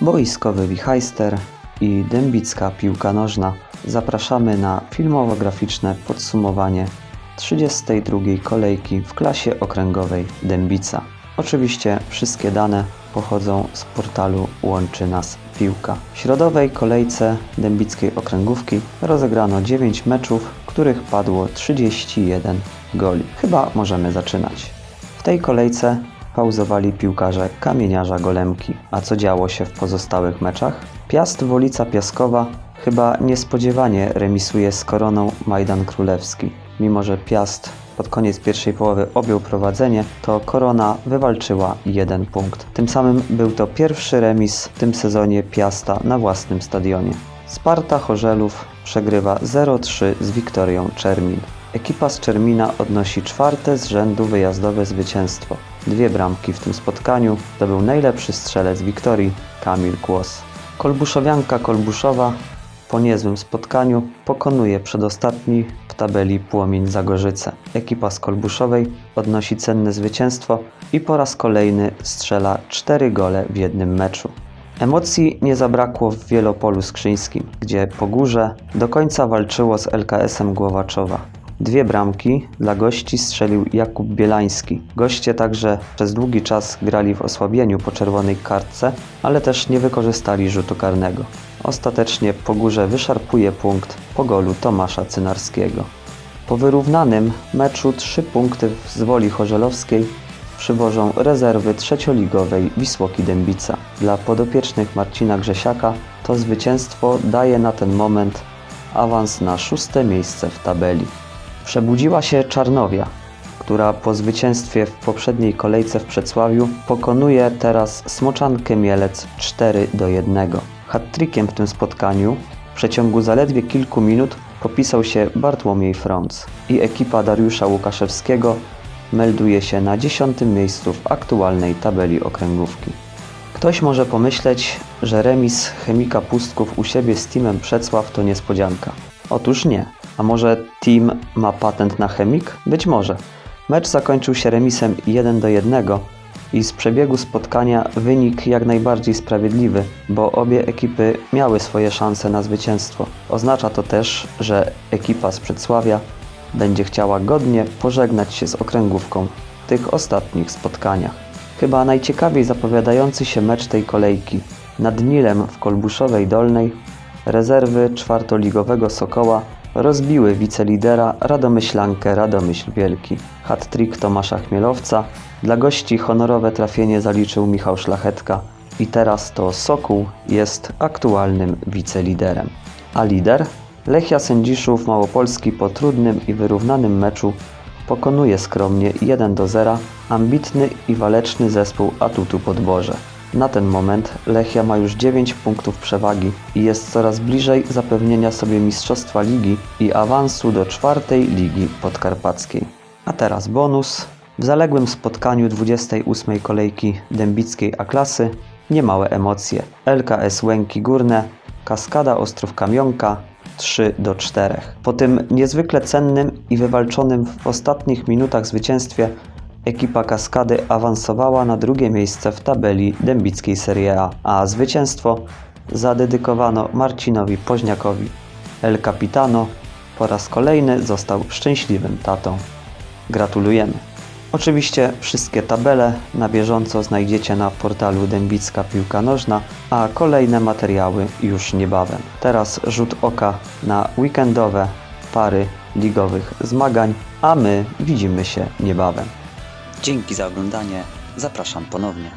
boiskowy wichajster i dębicka piłka nożna. Zapraszamy na filmowo-graficzne podsumowanie 32 kolejki w klasie okręgowej Dębica. Oczywiście wszystkie dane pochodzą z portalu Łączy Nas Piłka. W środowej kolejce dębickiej okręgówki rozegrano 9 meczów, w których padło 31 goli. Chyba możemy zaczynać. W tej kolejce pauzowali piłkarze Kamieniarza Golemki. A co działo się w pozostałych meczach? Piast Wolica Piaskowa chyba niespodziewanie remisuje z Koroną Majdan Królewski. Mimo, że Piast pod koniec pierwszej połowy objął prowadzenie, to Korona wywalczyła jeden punkt. Tym samym był to pierwszy remis w tym sezonie Piasta na własnym stadionie. Sparta Chorzelów przegrywa 0-3 z Wiktorią Czermin. Ekipa z Czermina odnosi czwarte z rzędu wyjazdowe zwycięstwo. Dwie bramki w tym spotkaniu to był najlepszy strzelec Wiktorii Kamil Kłos. Kolbuszowianka Kolbuszowa po niezłym spotkaniu pokonuje przedostatni w tabeli Płomień Zagorzyce. Ekipa z Kolbuszowej odnosi cenne zwycięstwo i po raz kolejny strzela 4 gole w jednym meczu. Emocji nie zabrakło w Wielopolu Skrzyńskim, gdzie po górze do końca walczyło z LKS-em Głowaczowa. Dwie bramki dla gości strzelił Jakub Bielański. Goście także przez długi czas grali w osłabieniu po czerwonej kartce, ale też nie wykorzystali rzutu karnego. Ostatecznie po górze wyszarpuje punkt po golu Tomasza Cynarskiego. Po wyrównanym meczu trzy punkty z Woli Chorzelowskiej przywożą rezerwy trzecioligowej Wisłoki Dębica. Dla podopiecznych Marcina Grzesiaka to zwycięstwo daje na ten moment awans na szóste miejsce w tabeli. Przebudziła się Czarnowia, która po zwycięstwie w poprzedniej kolejce w Przedsławiu pokonuje teraz Smoczankę Mielec 4 do 1. Hat-trickiem w tym spotkaniu w przeciągu zaledwie kilku minut popisał się Bartłomiej Frąc i ekipa Dariusza Łukaszewskiego melduje się na dziesiątym miejscu w aktualnej tabeli okręgówki. Ktoś może pomyśleć, że remis Chemika Pustków u siebie z teamem Przedsław to niespodzianka. Otóż nie. A może team ma patent na chemik? Być może. Mecz zakończył się remisem 1 do 1 i z przebiegu spotkania wynik jak najbardziej sprawiedliwy, bo obie ekipy miały swoje szanse na zwycięstwo. Oznacza to też, że ekipa z Przedsławia będzie chciała godnie pożegnać się z okręgówką w tych ostatnich spotkaniach. Chyba najciekawiej zapowiadający się mecz tej kolejki. Nad Nilem w Kolbuszowej Dolnej rezerwy czwartoligowego Sokoła rozbiły wicelidera Radomyślankę Radomyśl Wielki. Hat-trick Tomasza Chmielowca. Dla gości honorowe trafienie zaliczył Michał Szlachetka i teraz to Sokół jest aktualnym wiceliderem. A lider? Lechia Sędziszów Małopolski po trudnym i wyrównanym meczu pokonuje skromnie 1 do 0 ambitny i waleczny zespół Atutu Podborze. Na ten moment Lechia ma już 9 punktów przewagi i jest coraz bliżej zapewnienia sobie mistrzostwa ligi i awansu do czwartej ligi podkarpackiej. A teraz bonus. W zaległym spotkaniu 28 kolejki dębickiej A-klasy niemałe emocje. LKS Łęki Górne, Kaskada Ostrów Kamionka 3 do 4. Po tym niezwykle cennym i wywalczonym w ostatnich minutach zwycięstwie ekipa Kaskady awansowała na drugie miejsce w tabeli dębickiej Serie A, a zwycięstwo zadedykowano Marcinowi Poźniakowi. El Capitano po raz kolejny został szczęśliwym tatą. Gratulujemy. Oczywiście wszystkie tabele na bieżąco znajdziecie na portalu Dębicka Piłka Nożna, a kolejne materiały już niebawem. Teraz rzut oka na weekendowe pary ligowych zmagań, a my widzimy się niebawem. Dzięki za oglądanie. Zapraszam ponownie.